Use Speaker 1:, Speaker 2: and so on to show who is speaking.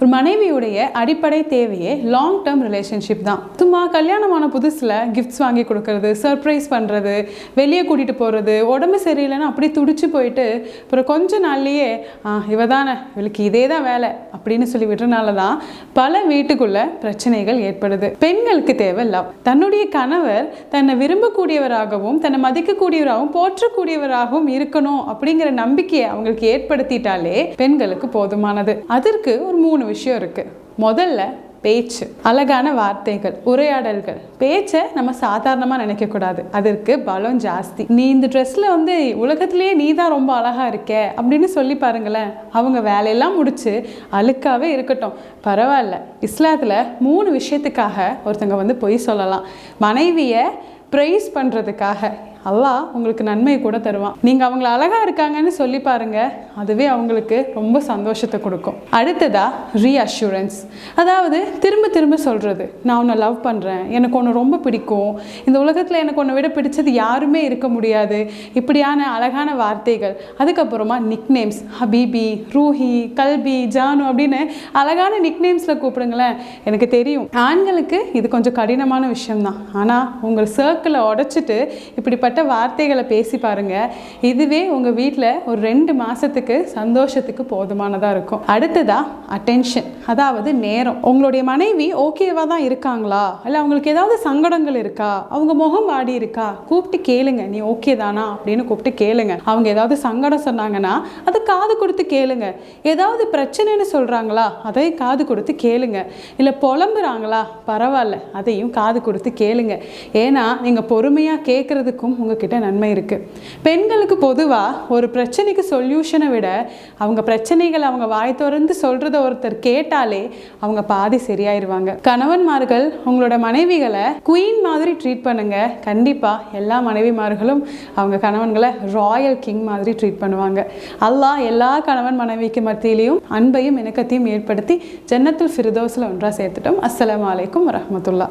Speaker 1: ஒரு மனைவியுடைய அடிப்படை தேவையே லாங் டேர்ம் ரிலேஷன்ஷிப் தான். சும்மா கல்யாணமான புதுசில் கிஃப்ட்ஸ் வாங்கி கொடுக்கறது சர்ப்ரைஸ் பண்ணுறது வெளியே கூட்டிகிட்டு போகிறது உடம்பு சரியில்லைன்னா அப்படியே துடிச்சு போயிட்டு அப்புறம் கொஞ்ச நாள்லேயே இவ தானே இவளுக்கு இதே தான் வேலை அப்படின்னு சொல்லி விடுறனால தான் பல வீட்டுக்குள்ள பிரச்சனைகள் ஏற்படுது. பெண்களுக்கு தேவை லவ் தன்னுடைய கணவர் தன்னை விரும்பக்கூடியவராகவும் தன்னை மதிக்கக்கூடியவராகவும் போற்றக்கூடியவராகவும் இருக்கணும் அப்படிங்கிற நம்பிக்கையை அவங்களுக்கு ஏற்படுத்திட்டாலே பெண்களுக்கு போதுமானது. அதற்கு ஒரு மூணு விஷயம் இருக்குது முதல்ல பேச்சு அழகான வார்த்தைகள் உரையாடல்கள். பேச்சை நம்ம சாதாரணமாக நினைக்கக்கூடாது. அதற்கு பலம் ஜாஸ்தி. நீ இந்த ட்ரெஸ்ஸில் வந்து உலகத்திலேயே நீ தான் ரொம்ப அழகாக இருக்க அப்படின்னு சொல்லி பாருங்களேன். அவங்க வேலையெல்லாம் முடித்து அழுக்காவே இருக்கட்டும். பரவாயில்ல. இஸ்லாத்தில் மூணு விஷயத்துக்காக ஒருத்தங்க வந்து பொய் சொல்லலாம். மனைவியை ப்ரைஸ் பண்ணுறதுக்காக அல்லாஹ் உங்களுக்கு நன்மை கூட தருவான். நீங்கள் அவங்கள அழகாக இருக்காங்கன்னு சொல்லி பாருங்க அதுவே அவங்களுக்கு ரொம்ப சந்தோஷத்தை கொடுக்கும். அடுத்ததா ரீஅஷூரன்ஸ் அதாவது திரும்ப திரும்ப சொல்கிறது நான் உன்னை லவ் பண்ணுறேன் எனக்கு ஒன்று ரொம்ப பிடிக்கும். இந்த உலகத்தில் எனக்கு உன்னை விட பிடிச்சது யாருமே இருக்க முடியாது. இப்படியான அழகான வார்த்தைகள். அதுக்கப்புறமா நிக்நேம்ஸ் ஹபீபி ரூஹி கல்பி ஜானு அப்படின்னு அழகான நிக்நேம்ஸில் கூப்பிடுங்களேன். எனக்கு தெரியும். ஆண்களுக்கு இது கொஞ்சம் கடினமான விஷயம்தான். ஆனால் உங்கள் சர்க்கிளை உடைச்சிட்டு இப்படிப்பட்ட வார்த்தைகளை பேசி பாருங்கள் இதுவே உங்கள் வீட்டில் ஒரு ரெண்டு மாதத்துக்கு சந்தோஷத்துக்கு போதுமானதாக இருக்கும். அடுத்ததா அட்டென்ஷன் அதாவது நேரம். உங்களுடைய மனைவி ஓகேவா தான் இருக்காங்களா? இல்லை அவங்களுக்கு ஏதாவது சங்கடங்கள் இருக்கா? அவங்க முகம் வாடி இருக்கா? கூப்பிட்டு கேளுங்க. நீ ஓகே தானா? அப்படின்னு கூப்பிட்டு கேளுங்க. அவங்க ஏதாவது சங்கடம் சொன்னாங்கன்னா அதை காது கொடுத்து கேளுங்க. ஏதாவது பிரச்சனைன்னு சொல்கிறாங்களா அதையும் காது கொடுத்து கேளுங்க. இல்லை புலம்புறாங்களா பரவாயில்ல. அதையும் காது கொடுத்து கேளுங்க. ஏன்னா நீங்கள் பொறுமையாக கேட்குறதுக்கும் உங்ககிட்ட நன்மை இருக்குது பெண்களுக்கு பொதுவாக ஒரு பிரச்சனைக்கு சொல்யூஷனை விட அவங்க பிரச்சனைகள் அவங்க வாய் திறந்து சொல்கிறத ஒருத்தர் கேட்டால் அவங்க பாதி சரியாயிருவாங்க. கணவன்மார்கள் உங்களோட மனைவிகளை குயின் மாதிரி ட்ரீட் பண்ணுங்க. கண்டிப்பாக எல்லா மனைவிமார்களும் அவங்க கணவன்களை ராயல் கிங் மாதிரி ட்ரீட் பண்ணுவாங்க. அல்லாஹ் எல்லா கணவன் மனைவிக்கு மத்தியிலையும் அன்பையும் இணக்கத்தையும் ஏற்படுத்தி ஜன்னத்துல் ஃபிர்தோஸில் ஒன்றாக சேர்த்துட்டோம். அஸ்லாம் அலைக்கும் வரமத்துல்லா